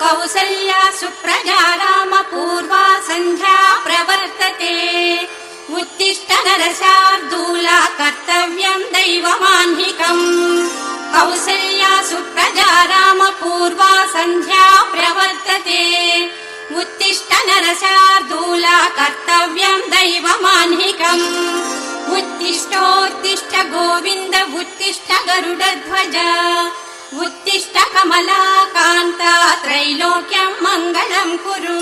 कौसल्या सुप्रजा रामपूर्वा सन्ध्या प्रवर्तते। उत्तिष्ठ नरशार्दूला कर्तव्यम् दैवमाह्निकम् कौसल्या सुप्रजा रामपूर्वा सन्ध्या प्रवर्तते। उत्तिष्ठ नरशार्दूला कर्तव्यम् दैवमाह्निकम् उत्तिष्ठोत्तिष्ठ गोविन्द उत्तिष्ठ गरुडध्वज। उत्तिष्ठ कमलाकान्ता त्रैलोक्यम् मङ्गलम् कुरु।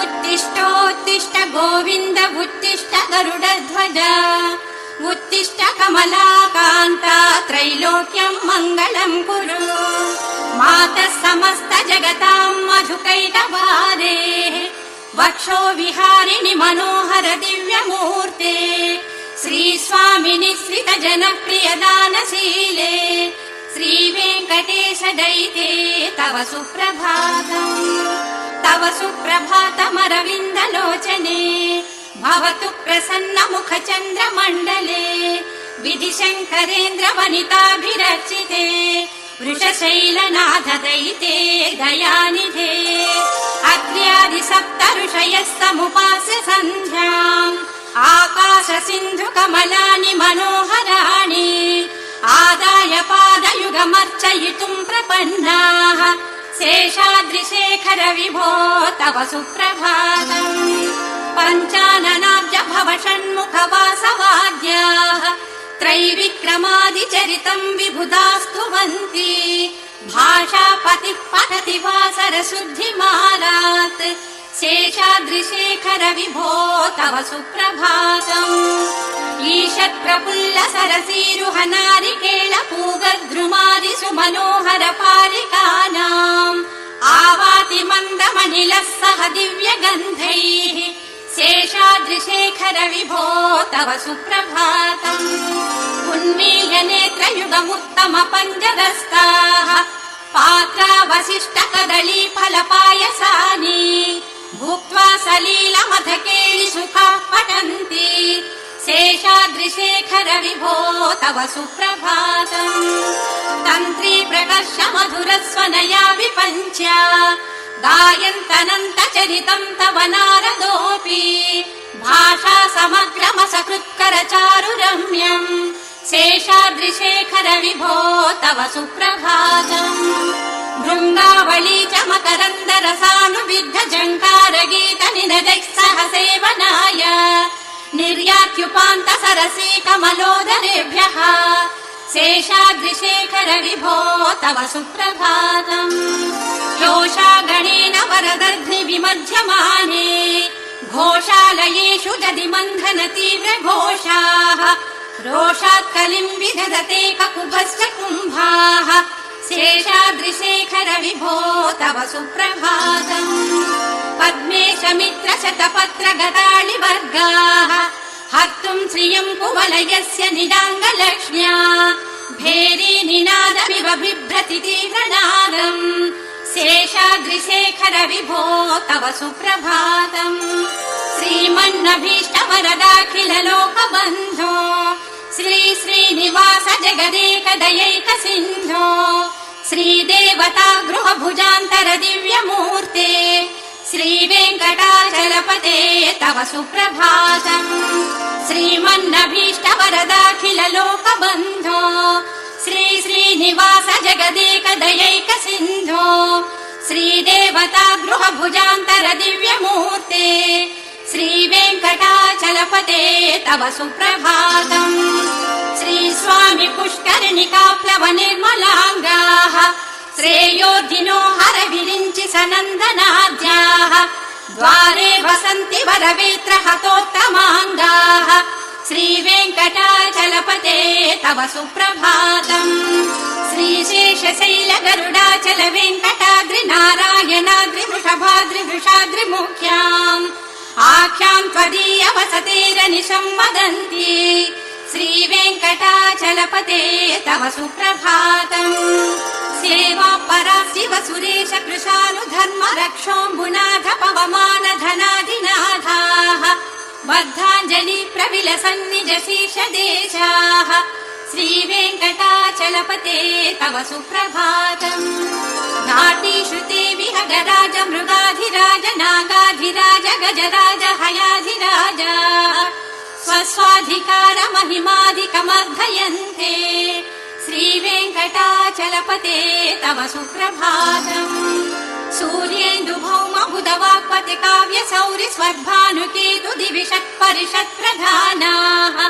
उत्तिष्ठोत्तिष्ठ गोविन्द उत्तिष्ठ गरुडध्वज। उत्तिष्ठ कमलाकान्ता त्रैलोक्यम् मङ्गलम् कुरु। मातः समस्त जगताम् मधुकैटवारेः। वक्षो विहारिणि मनोहर दिव्यमूर्ते श्रीस्वामिनि श्रित जनप्रिय दानशीले श्रीवेङ्कटेश दयिते तव सुप्रभातम् तव सुप्रभातमरविन्दलोचने भवतु प्रसन्न मुख चन्द्रमण्डले विधिशङ्करेन्द्र वनिताभिरचिते वृषशैलनाथ दयिते दयानिधे अग्र्यादि सप्त ऋषयः समुपास्य सन्ध्याम् आकाश सिन्धु कमलानि मनोहराणि आदाय पादयुगमर्चयितुम् प्रपन्नाः। शेषाद्रिशेखर विभो तव सुप्रभातम्। पञ्चाननाब्ज भव षण्मुख वासवाद्याः त्रैविक्रमादिचरितम् विबुधास्तुवन्ति भाषापतिः पठति वासरशुद्धिमालात् शेषाद्रिशेखर विभो तव सुप्रभातम् ईषत् प्रफुल्ल सरसीरुह नारिकेळ पूगद्रुमादि सुमनोहर पालिकानाम् आवाति मन्दमनिलः सह दिव्यगन्धैः शेषाद्रिशेखर विभो तव सुप्रभातम् उन्मील्य नेत्रयुगमुत्तम पञ्चदस्ताः पात्रावशिष्ट कदली शेषाद्रिशेखर विभो तव सुप्रभातम् तन्त्री प्रकर्ष मधुरस्वनया विपञ्च्या गायन्तनन्त चरितम् तव नारदोऽपि। भाषा समग्रमसकृत्कर चारु रम्यम् शेषाद्रिशेखर विभो तव सुप्रभातम् भृङ्गावली च मकरन्द रसानुविद्ध जङ्कार गीत निनदैः सह सेवनाय निर्यात्युपान्त सरसी कमलोदरेभ्यः शेषाद्रिशेखर विभो तव सुप्रभातम्। योषा गणेन विमध्यमाने घोषालयेषु दधि मन्थन तीव्र घोषाः रोषात् कलिम् विदधते ककुभश्च कुम्भाः शेषाद्रिशेखर विभो तव सुप्रभातम् पद्मेश मित्र शतपत्र गताळि वर्गाः हर्तुम् श्रियम् कुवलयस्य निदाङ्गलक्ष्म्या भेरी निनादमिव बिभ्रति तीव्रनादम् शेषाद्रिशेखर विभो तव सुप्रभातम् श्रीमन्नभीष्ट वरदाखिल लोकबन्धो శ్రీ శ్రీనివాస జగదేక దయైక సింధో శ్రీదేవతా గృహభుజాంతర దివ్యమూర్తే శ్రీ వెంకటాచలపతే తవ సుప్రభాతం శ్రీమన్నభీష్ట వరదాఖిల లోకబంధో శ్రీ శ్రీనివాస జగదేక దయైక సింధో శ్రీదేవతా గృహభుజాంతర దివ్యమూర్తే श्रीवेङ्कटाचलपते तव सुप्रभातम् श्रीस्वामि पुष्करिणिकाप्लव निर्मलाङ्गाः श्रेयोधिनो हर विरिञ्चि सनन्दनाद्याः द्वारे वसन्ति वरवेत्र हतोत्तमाङ्गाः श्रीवेङ्कटाचलपते तव सुप्रभातम् श्रीशेषशैल गरुडाचल वेङ्कटाद्रि नारायणाद्रि वृषभाद्रि वृषाद्रिमुख्याम् आख्याम् त्वदीय वसतेरनिशम् वदन्ति श्रीवेङ्कटाचलपते तव सुप्रभातम् सेवा परा शिव सुरेश कृशानुधर्म रक्षोऽम्बुनाथ पवमान धनाधिनाथाः बद्धाञ्जलि प्रविलसन्निज शीर्ष देशाः श्रीवेङ्कटाचल वेङ्कटाचलपते तव सुप्रभातम्। नाटीश्रुते विहगराज मृगाधिराज नागाधिराज गजराज हयाधिराज स्वस्वाधिकार महिमाधिकमर्धयन्ते श्रीवेङ्कटाचलपते तव सुप्रभातम्। सूर्येन्दुभौम बुधवाक्पति काव्य सौरि स्वर्भानुकेतु दिविषत् परिषत् प्रधानाः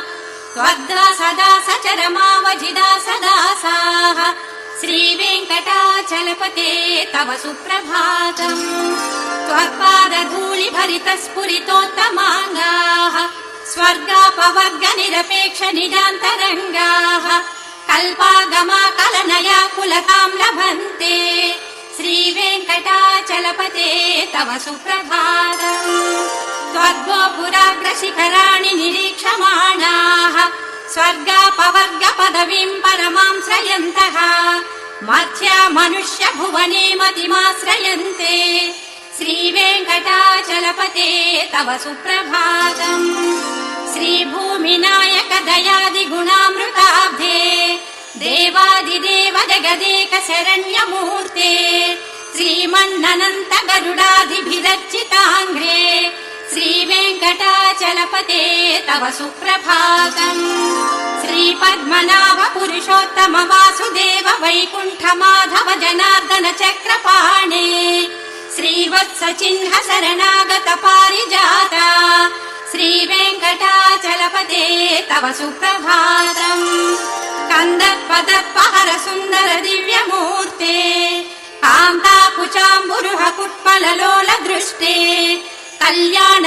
त्वद्दा सदा सचरमावजिदा सदासाः। श्रीवेङ्कटाचलपते तव सुप्रभातम्। त्वत्पादधूलि भरित स्फुरितोत्तमाङ्गाः स्वर्गापवर्ग निजान्तरङ्गाः। कल्पागमा कलनया कुलताम् लभन्ते। श्रीवेङ्कटाचलपते तव सुप्रभातम् त्वद्गोपुराग्रशिखराणि निरीक्षमाणाः स्वर्गापवर्ग पदवीम् परमाम् श्रयन्तः मध्या मनुष्य भुवने मतिमाश्रयन्ते। श्रीवेङ्कटाचलपते तव सुप्रभातम्। श्रीभूमिनायक दयादिगुणामृताब्धे देवादिदेव जगदेक शरण्यमूर्ते श्रीमन्ननन्त गरुडाधिभिरर्चिताङ्घ्रे श्रीवेङ्कटाचलपते तव सुप्रभातम् श्रीपद्मनाभ पुरुषोत्तम वासुदेव वैकुण्ठ माधव जनार्दन चक्रपाणे श्रीवत्स चिह्न शरणागत पारिजाता श्रीवेङ्कटाचलपते तव सुप्रभातम् कन्दर्पदर्पहर सुन्दर दिव्यमूर्ते कान्ताकुचाम्बुरुह कुट्मललोल கல்யாண